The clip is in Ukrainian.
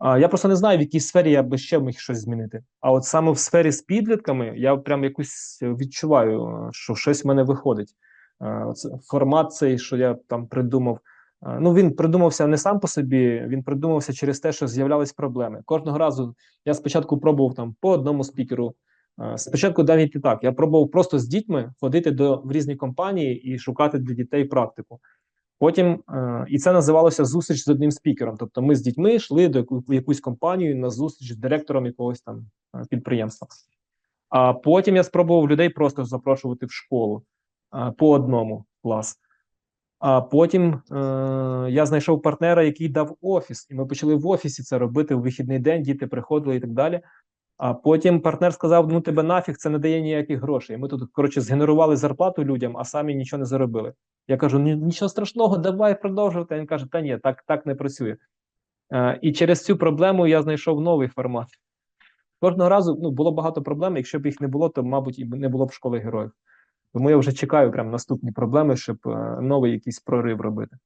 Я просто не знаю, в якій сфері я би ще міг щось змінити. А от саме в сфері з підлітками я прям якусь відчуваю, що щось в мене виходить. Формат цей, що я там придумав. Ну, він придумався не сам по собі, він придумався через те, що з'являлись проблеми. Кожного разу я спочатку пробував там по одному спікеру. Спочатку навіть не так. Я пробував просто з дітьми ходити до в різні компанії і шукати для дітей практику. Потім е, і це називалося зустріч з одним спікером. Тобто, ми з дітьми йшли до яку- якусь компанію на зустріч з директором якогось там е, підприємства. А потім я спробував людей просто запрошувати в школу е, по одному клас. А потім е, я знайшов партнера, який дав офіс, і ми почали в офісі це робити в вихідний день. Діти приходили і так далі. А потім партнер сказав: ну тебе нафіг, це не дає ніяких грошей. Ми тут, коротше, згенерували зарплату людям, а самі нічого не заробили. Я кажу: нічого страшного, давай продовжувати. А Він каже: Та ні, так, так не працює. Е, і через цю проблему я знайшов новий формат. Кожного разу ну, було багато проблем. Якщо б їх не було, то, мабуть, і не було б школи героїв. Тому я вже чекаю прям наступні проблеми, щоб е, новий якийсь прорив робити.